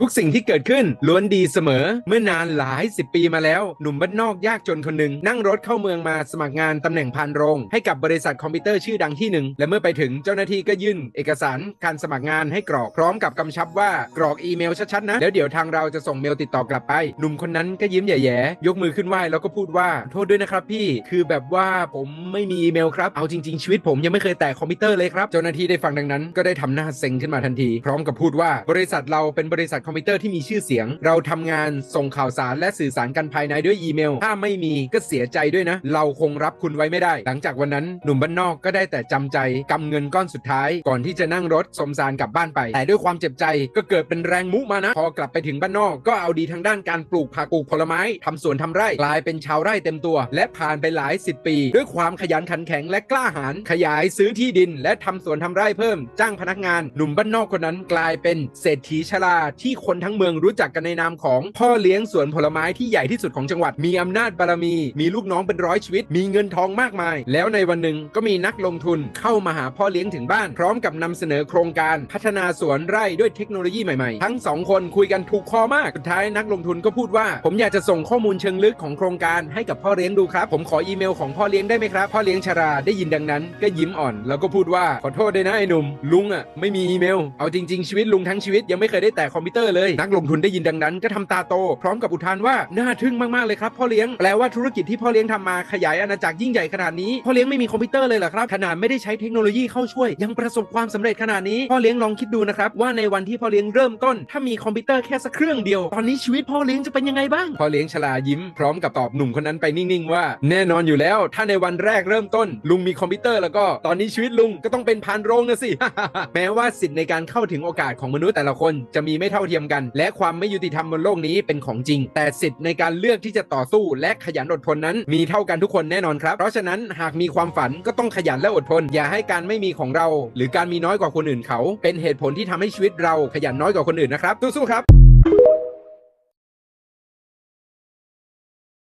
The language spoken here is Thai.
ทุกสิ่งที่เกิดขึ้นล้วนดีเสมอ เมื่อนานหลายสิบปีมาแล้ว หนุ่มบ้านนอกยากจนคนหนึ่งนั่งรถเข้าเมืองมาสมัครงานตำแหน่งพานโรง ให้กับบริษัทคอมพิวเตอร์ชื่อดังที่หนึ่งและเมื่อไปถึงเจ้าหน้าที่ก็ยื่นเอกสารการสมัครงานให้กรอกพร้อมกับกำชับว่ากรอกอีเมลชัดๆนะ แล้วเดี๋ยวทางเราจะส่งเมลติดต่อกลับไป หนุ่มคนนั้นก็ยิ้มแย่ๆยกมือขึ้นไหว้แล้วก็พูดว่าโทษด้วยนะครับพี่คือแบบว่าผมไม่มีอีเมลครับเอาจริง ๆ ชีวิตผมยังไม่เคยแตะคอมพิวเตอร์เลยครับเจ้าหน้าที่ได้ฟังดังนั้นก็ได้ทำหน้าเซ็งขึ้นมาทันที พร้อมกับพูดว่าบริษัทเราเป็นบริษัทคอมพิวเตอร์ที่มีชื่อเสียง เราทำงานส่งข่าวสารและสื่อสารกันภายในด้วยอีเมล ถ้าไม่มีก็เสียใจด้วยนะ เราคงรับคุณไว้ไม่ได้ หลังจากวันนั้นหนุ่มบ้านนอกก็ได้แต่จำใจกำเงินก้อนสุดท้าย ก่อนที่จะนั่งรถสมสารกลับบ้านไป แต่ด้วยความเจ็บใจก็เกิดเป็นแรงมุมานะ พอกลับไปถึงบ้านนอกก็เอาดีทางด้านการปลูกผักปลูกผลไม้ทำสวนทำไร่กลายเป็นชาวไร่เต็มตัว และผ่านไปหลายสิบปี ด้วยความขยันขันแข็งและกล้าหาญขยายซื้อที่ดิน และทำสวนทำไร่เพิ่ม จ้างพนักงานหนุ่มบ้านนอกคนนั้นกลายเป็นเศรษฐีชราที่คนทั้งเมืองรู้จักกันในนามของพ่อเลี้ยงสวนผลไม้ที่ใหญ่ที่สุดของจังหวัด มีอำนาจบารมี มีลูกน้องเป็นร้อยชีวิต มีเงินทองมากมาย แล้วในวันหนึ่งก็มีนักลงทุนเข้ามาหาพ่อเลี้ยงถึงบ้าน พร้อมกับนำเสนอโครงการพัฒนาสวนไร่ด้วยเทคโนโลยีใหม่ๆ ทั้งสองคนคุยกันถูกคอมาก สุดท้ายนักลงทุนก็พูดว่า ผมอยากจะส่งข้อมูลเชิงลึกของโครงการให้กับพ่อเลี้ยงดูครับ ผมขออีเมลของพ่อเลี้ยงได้ไหมครับ พ่อเลี้ยงชราได้ยินดังนั้น ก็ยิ้มอ่อน แล้วก็พูดว่าขอโทษด้วยนะไอ้หนุ่มลุงอะไม่มีอีเมล เอาจริง ๆชีวิตลุงทั้งชีวิตยังไม่เคยได้แตะคอมพิวเตอร์เลย นักลงทุนได้ยินดังนั้นก็ทำตาโต พร้อมกับอุทานว่าน่าทึ่งมากๆเลยครับพ่อเลี้ยงแปลว่าธุรกิจที่พ่อเลี้ยงทำมาขยายอาณาจักรยิ่งใหญ่ขนาดนี้พ่อเลี้ยงไม่มีคอมพิวเตอร์เลยเหรอครับขนาดไม่ได้ใช้เทคโนโลยีเข้าช่วย ยังประสบความสำเร็จขนาดนี้พ่อเลี้ยงลองคิดดูนะครับว่าในวันที่พ่อเลี้ยงเริ่มต้น ถ้ามีคอมพิวเตอร์แค่สักเครื่องเดียว ตอนนี้ชีวิตพ่อเลี้ยงจะเป็นยังไงบ้างพ่อเลี้ยงชลายิ้มพร้อมกับตอบหนุ่มคนนั้นไปนิ่งๆว่า แน่นอนอยู่แล้ว ถ้าในวันแรกเริ่มต้น ลุงมีคอมพิวเตอร์แล้วก็ตอนนี้ชีวิตลุงก็ต้องเป็นพานโรงนะสิแม้ว่าสิทธิ์ในการเข้าถึงโอกาสของมนุษย์แต่ละคนจะมีไม่เท่าเทียมกัน และความไม่ยุติธรรมบนโลกนี้เป็นของจริง แต่สิทธิ์ในการเลือกที่จะต่อสู้ และขยันอดทนนั้น มีเท่ากันทุกคนแน่นอนครับ เพราะฉะนั้นหากมีความฝันก็ต้องขยันและอดทน อย่าให้การไม่มีของเรา หรือการมีน้อยกว่าคนอื่นเขา เป็นเหตุผลที่ทำให้ชีวิตเราขยันน้อยกว่าคนอื่นนะครับสู้ๆครับ